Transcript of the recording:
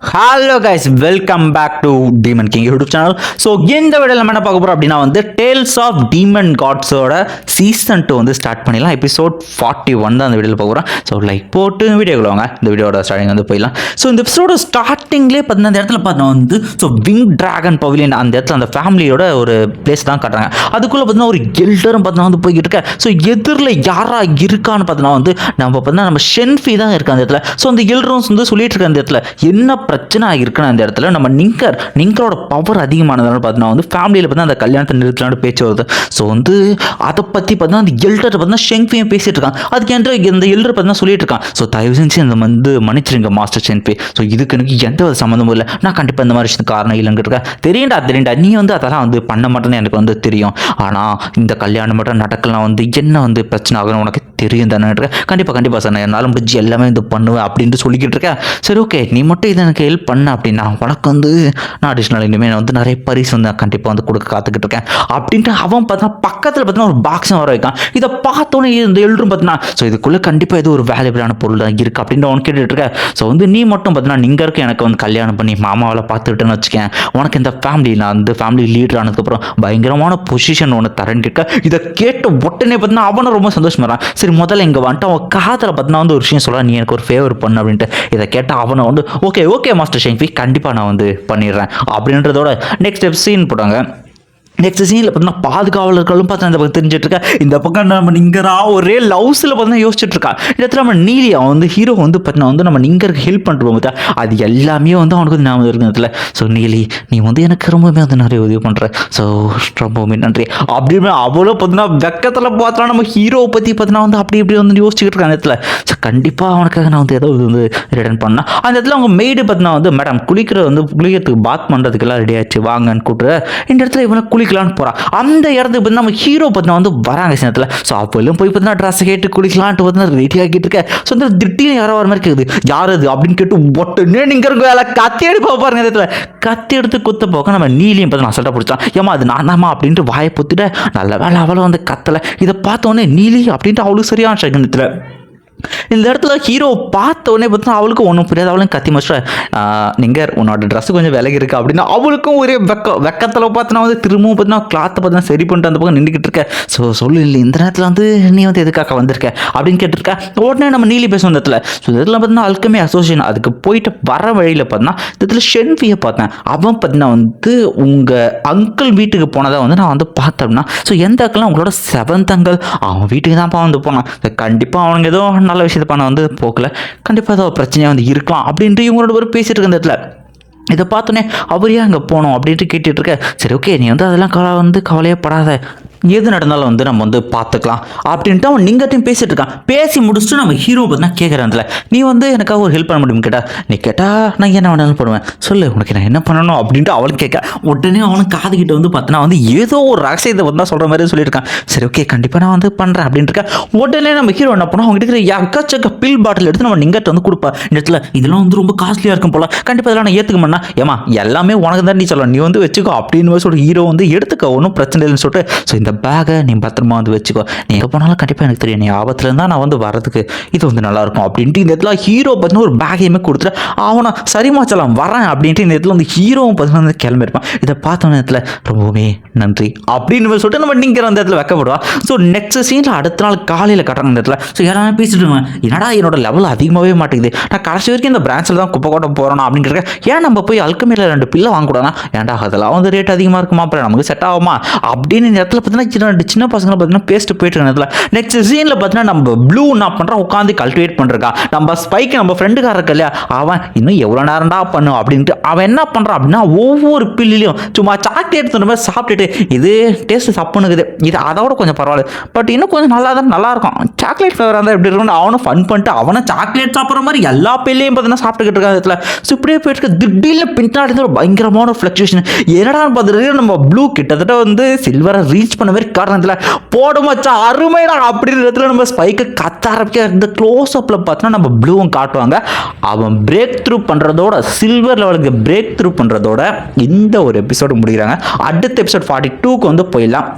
Hello guys welcome back to demon king YouTube channel so இந்த வீடியோவில் நம்ம என்ன பார்க்க போகிறோம் அப்படின்னா வந்து டேல்ஸ் ஆஃப் டீமன் காட்ஸோட சீசன் டூ வந்து ஸ்டார்ட் பண்ணிடலாம். எபிசோட் ஃபார்ட்டி ஒன் தான் அந்த வீடியோவில் பார்க்க போகிறோம் ஸோ லைக் போட்டு வீடியோக்குள்ள வாங்க. இந்த வீடியோட ஸ்டார்டிங் வந்து போயிடலாம். ஸோ இந்த எபிசோட ஸ்டார்டிங்லேயே பார்த்தீங்கன்னா அந்த இடத்துல பார்த்தா வந்து ஸோ விங் டிராகன் பவிலியன் அந்த இடத்துல அந்த ஃபேமிலியோட ஒரு பிளேஸ் தான் காட்டுறாங்க. அதுக்குள்ளே பார்த்தீங்கன்னா ஒரு எல்டரும் பார்த்தீங்கன்னா வந்து போய்கிட்டு இருக்கேன் ஸோ எதிரில் யாராக இருக்கான்னு பார்த்தீங்கன்னா வந்து நம்ம பார்த்தீங்கன்னா நம்ம ஷென்ஃபி தான் இருக்கு அந்த இடத்துல. ஸோ அந்த எல்டரும் வந்து சொல்லிட்டு இருக்க அந்த இடத்துல. என்ன பிரச்சனை ஆகியிருக்குன்னு அந்த இடத்துல நம்ம நிங்கர் நிங்கரோட பவர் அதிகமானதுனால பார்த்தீங்கன்னா வந்து ஃபேமிலியில் பார்த்தீங்கன்னா அந்த கல்யாணத்தை நிறுத்தலான்னு பேச்சு வருது. ஸோ வந்து அதை பற்றி பார்த்தீங்கன்னா அந்த எல்டர் பார்த்தீங்கன்னா ஷெங்ஃபியும் பேசிட்டு இருக்கான். அதுக்கு என்ற இந்த எல்டர் பார்த்தீங்கன்னா சொல்லிட்டு இருக்கான். ஸோ தயவு செஞ்சு இந்த வந்து மன்னிச்சிருங்க மாஸ்டர் ஷென்ஃபி ஸோ இதுக்கு எனக்கு எந்த ஒரு சம்மந்தமும் இல்லை. நான் கண்டிப்பாக இந்த மாதிரி விஷயத்துக்கு காரணம் இல்லைங்க இருக்கேன். தெரியும்டா தெரியும்டா. நீ வந்து அதெல்லாம் வந்து பண்ண மாட்டேன்னு எனக்கு வந்து தெரியும். ஆனால் இந்த கல்யாணம் மட்டும் நடக்கலாம் வந்து என்ன வந்து பிரச்சனை ஆகணும் உனக்கு தெரியும் தானே கண்டிப்பாக கண்டிப்பாக சார். நான் என்னால் முடிஞ்சு எல்லாமே இது பண்ணுவேன் அப்படின்ட்டு சொல்லிக்கிட்டு இருக்கேன். சரி ஓகே நீ மட்டும் இதை எனக்கு ஹெல்ப் பண்ண அப்படின்னா உனக்கு வந்து நான் அடிஷ்னல் இனிமேல் வந்து நிறைய பரிசு வந்து நான் கண்டிப்பாக வந்து கொடுக்க காத்துக்கிட்டு இருக்கேன். அப்படின்ட்டு அவன் பார்த்தா பக்கத்தில் பார்த்தீங்கன்னா ஒரு பாக்ஸும் வர வைக்கான். இதை பார்த்தோன்னே இந்த எல்லோரும் பார்த்தீங்கன்னா ஸோ இதுக்குள்ளே கண்டிப்பாக இது ஒரு வேல்யூபிளான பொருள் தான் இருக்குது அப்படின்ட்டு அவன் கேட்டுட்டு இருக்க ஸோ வந்து நீ மட்டும் பார்த்தீங்கன்னா நீங்கள் இருக்க எனக்கு வந்து கல்யாணம் பண்ணி மாமாவில் பார்த்துக்கிட்டேன்னு வச்சுக்கேன். உனக்கு இந்த ஃபேமிலி நான் வந்து ஃபேமிலி லீடர் ஆனதுக்கப்புறம் பயங்கரமான பொசிஷன் ஒன்று தரேன்னு கேட்க இதை கேட்ட உடனே பார்த்தீங்கன்னா அவனும் ரொம்ப சந்தோஷமாக சரி முதல்ல இங்கே வந்துட்டு அவன் காதில் பார்த்தீங்கன்னா வந்து ஒரு விஷயம் சொல்கிறான் நீ எனக்கு ஒரு ஃபேவர் பண்ணு அப்படின்ட்டு இதை கேட்டால் அவனை வந்து ஓகே ஓகே மாஸ்டர் ஷெங்ஃபி கண்டிப்பாக நான் வந்து பண்ணிடுறேன். அப்படின்றதோட நெக்ஸ்ட் சீன் போட்டாங்க. நெக்ஸ்ட் சீனில் பார்த்தீங்கன்னா பாதுகாவலர்களும் பார்த்தா இந்த பக்கம் தெரிஞ்சிட்டு இந்த பக்கம் நம்ம நிங்கரா ஒரே லவ்ஸில் பார்த்தீங்கன்னா யோசிச்சுட்டு இருக்கா இந்த இடத்துல நம்ம நீலி அவன் வந்து ஹீரோ வந்து பார்த்தீங்கன்னா வந்து நம்ம நிங்கருக்கு ஹெல்ப் பண்ணுறோம் பார்த்தா அது எல்லாமே வந்து அவனுக்கு வந்து ஞாபகம் இருக்கு இடத்துல. ஸோ நீலி நீ வந்து எனக்கு ரொம்பவுமே வந்து நிறைய உதவி பண்ணுற ஸோ ரொம்பவுமே நன்றி. அப்படின்னு அவ்வளோ பார்த்தீங்கன்னா வெக்கத்தில் பார்த்தா நம்ம ஹீரோவை பற்றி பார்த்தீங்கன்னா வந்து அப்படி இப்படி வந்து யோசிச்சுக்கிட்டு இருக்கேன் அந்த இடத்துல. ஸோ கண்டிப்பாக அவனுக்காக நான் வந்து ஏதோ இது வந்து ரிட்டர்ன் பண்ணேன் அந்த இடத்துல அவங்க மெய்டு பார்த்தீங்கன்னா வந்து மேடம் குளிக்கிற வந்து குளிக்கிறதுக்கு பாத் பண்ணுறதுக்கெல்லாம் ரெடி ஆச்சு. வாங்கன்னு கூப்பிட்டு இந்த இடத்துல இவனை குளிக்கலான்னு போகிறான் அந்த இடத்துக்கு பார்த்து நம்ம ஹீரோ பார்த்தீங்கன்னா வந்து வராங்க சின்னத்தில் ஸோ அப்போல்லாம் போய் பார்த்தீங்கன்னா ட்ரெஸ் கேட்டு குளிக்கலான்ட்டு பார்த்தீங்கன்னா ரெடி ஆகிட்டு இருக்கேன் ஸோ அந்த திட்டியும் யாரோ வர மாதிரி இருக்குது. யார் அது அப்படின்னு கேட்டு ஒட்டுனே நீங்கள் இருக்க வேலை. கத்தி எடுப்பா பாருங்க இந்த இடத்துல. கத்தி எடுத்து குத்த போக்க நம்ம நீலியும் பார்த்து நான் சொல்லிட்டு பிடிச்சான். ஏமா அது நான் தாம்மா அப்படின்ட்டு வாயை பொத்திட்டு. நல்ல வேலை அவளும் வந்து கத்தலை. இதை பார்த்தோன்னே நீலி அப்படின்ட்டு அவளுக்கு சரியான சகுனத்தில் இந்த இடத்துல ஹீரோ பார்த்த உடனே பார்த்தா அவளுக்கு ஒன்றும் புரியாது. அவளும் கத்தி மஸ்டர் நீங்கள் உன்னோட ட்ரெஸ் கொஞ்சம் விலகி இருக்கு அப்படின்னா அவளுக்கும் ஒரே வெக்க வெக்கத்தில் பார்த்தினா வந்து திரும்பவும் பார்த்தீங்கன்னா கிளாத்தை பார்த்தினா சரி பண்ணிட்டு அந்த பக்கம் நின்றுக்கிட்டு இருக்க ஸோ சொல்லு இல்லை இந்த நேரத்தில் வந்து நீ வந்து எதுக்காக வந்திருக்க? அப்படின்னு கேட்டிருக்க. உடனே நம்ம நீலி பேசுவோம் இந்த இடத்துல. ஸோ இதில் பார்த்தீங்கன்னா அல்கமே அசோசியேஷன் அதுக்கு போயிட்டு வர வழியில் பார்த்தீங்கன்னா இந்த இடத்துல ஷென்ஃபியை பார்த்தேன். அவன் பார்த்தீங்கன்னா வந்து உங்கள் அங்கிள் வீட்டுக்கு போனதை வந்து நான் வந்து பார்த்தோம்னா ஸோ எந்த அக்கெல்லாம் உங்களோட செவன்த் அங்கிள் அவன் வீட்டுக்கு தான்ப்பா வந்து போனான். கண்டிப்பாக அவனுங்க ஏதோ நல்ல விஷயம் விஷயத்தை பண்ண வந்து போக்கல. கண்டிப்பாக ஏதோ பிரச்சனையாக வந்து இருக்கலாம் அப்படின்ட்டு இவங்களோட ஒரு பேசிட்டு இருக்க இந்த இடத்துல. இதை பார்த்தோன்னே அவர் ஏன் அங்கே போனோம்? அப்படின்ட்டு கேட்டுட்ருக்க சரி ஓகே நீ வந்து அதெல்லாம் கவலை வந்து கவலையே படாத. எது நடந்தாலும் வந்து நம்ம வந்து பார்த்துக்கலாம். அப்படின்ட்டு அவன் நீங்கட்டையும் பேசிட்டு இருக்கான். பேசி முடிச்சுட்டு நம்ம ஹீரோ பார்த்தா கேட்குறான் அதில் நீ வந்து எனக்காக ஒரு ஹெல்ப் பண்ண முடியும் கேட்டா நீ கேட்டால் நான் என்ன வேணாலும் பண்ணுவேன் சொல்லு உனக்கு நான் என்ன பண்ணணும்? அப்படின்ட்டு அவளும் கேட்க உடனே அவனும் காதுகிட்ட வந்து பார்த்தனா வந்து ஏதோ ஒரு ரகசியத்தை வந்து சொல்கிற மாதிரி சொல்லியிருக்கான். சரி ஓகே கண்டிப்பாக நான் வந்து பண்ணுறேன் அப்படின்ட்டு இருக்கேன். உடனே நம்ம ஹீரோ என்ன பண்ணோம்? அவங்க இருக்கிற எக்கச்சக்க பில் பாட்டில் எடுத்து நம்ம நிங்கட்ட வந்து கொடுப்பா. இந்த இடத்துல இதெல்லாம் வந்து ரொம்ப காஸ்ட்லியாக இருக்கும் போல. கண்டிப்பாக இதெல்லாம் நான் ஏற்றுக்க மாட்டேன் ஏமா எல்லாமே உனக்கு தான் நீ சொல்லலாம் நீ வந்து வச்சுக்கோ அப்படின்னு சொல்லி ஹீரோ வந்து எடுத்துக்க ஒன்றும் பிரச்சனை இல்லைன்னு சொல்லிட்டு ஸோ இந்த இந்த பேகை நீ பத்திரமா வந்து வச்சுக்கோ. நீ எங்கே போனாலும் கண்டிப்பாக எனக்கு தெரியும். நீ ஆபத்தில் இருந்தால் நான் வந்து வரதுக்கு இது வந்து நல்லாயிருக்கும் அப்படின்ட்டு இந்த இடத்துல ஹீரோ பார்த்தீங்கன்னா ஒரு பேக்கையுமே கொடுத்துட்டு அவனை சரிமா சொல்லலாம் வரேன் அப்படின்ட்டு இந்த இடத்துல வந்து ஹீரோவும் பார்த்தீங்கன்னா வந்து கிளம்பியிருப்பான் இதை பார்த்த நேரத்தில் ரொம்பவே நன்றி அப்படின்னு சொல்லிட்டு நம்ம நீங்கள் அந்த இடத்துல வைக்கப்படுவா. ஸோ நெக்ஸ்ட் சீனில் அடுத்த நாள் காலையில் கட்டுறாங்க இந்த இடத்துல. ஸோ எல்லாமே பேசிட்டு இருவேன் என்னடா என்னோட லெவல் அதிகமாகவே மாட்டேங்குது. நான் கடைசி வரைக்கும் இந்த பிரான்ச்சில் தான் குப்பை கொட்ட போகிறோம் அப்படின்னு ஏன் நம்ம போய் அல்கமேல ரெண்டு பில்லை வாங்கக்கூடாதுனா ஏன்டா அதெல்லாம் வந்து ரேட் அதிகமாக இருக்குமா? அப்புறம் நமக்கு செட் ஆகுமா? அப்படின்னு இந்த இடத்துல பார்த்தீங்கன்னா சின்ன சின்ன பசங்களை பார்த்தீங்கன்னா பேஸ்ட் போயிட்டு இருந்ததுல நெக்ஸ்ட் சீனில் பார்த்தீங்கன்னா நம்ம ப்ளூ என்ன பண்ணுறான் உட்காந்து கல்டிவேட் பண்ணிருக்கான் நம்ம ஸ்பைக்கு நம்ம ஃப்ரெண்டுக்கார இருக்க இல்லையா? அவன் இன்னும் எவ்வளோ நேரம்டா பண்ணும் அப்படின்ட்டு அவன் என்ன பண்ணுறான் அப்படின்னா ஒவ்வொரு பில்லிலையும் சும்மா சாக்லேட் தந்த மாதிரி சாப்பிட்டுட்டு இது டேஸ்ட் சப்புனுக்குது இது அதோட கொஞ்சம் பரவாயில்ல. பட் இன்னும் கொஞ்சம் நல்லா தான் நல்லா இருக்கும். சாக்லேட் ஃப்ளேவர் இருந்தால் எப்படி இருக்கும்னு அவனும் ஃபன் பண்ணிட்டு அவனை சாக்லேட் சாப்பிட்ற மாதிரி எல்லா பில்லையும் பார்த்தீங்கன்னா சாப்பிட்டுக்கிட்டு இருக்காங்க இடத்துல ஸோ இப்படியே போயிட்டு இருக்க. திடீர்னு பின்னாடி ஒரு பயங்கரமான ஃப்ளக்சுவேஷன் என்னடான்னு பார்த்துட்டு நம்ம ப்ளூ கிட்டத்தட்ட வந்து சில்வரை ரீச் பண்ண மாதிரி காரணத்தில் போட மச்சான் அருமைடா. அப்படின்ற இடத்துல நம்ம ஸ்பைக்கை கத்த ஆரம்பிக்க இந்த க்ளோஸ் அப்பில் பார்த்தோன்னா நம்ம ப்ளூவும் காட்டுவாங்க. அவன் பிரேக் த்ரூ பண்ணுறதோட சில்வர் லெவலுக்கு பிரேக் த்ரூ பண்ணுறதோட இந்த ஒரு எபிசோடு முடிக்கிறாங்க. அடுத்த எபிசோட் ஃபார்ட்டி டூக்கு வந்து போயிடலாம்.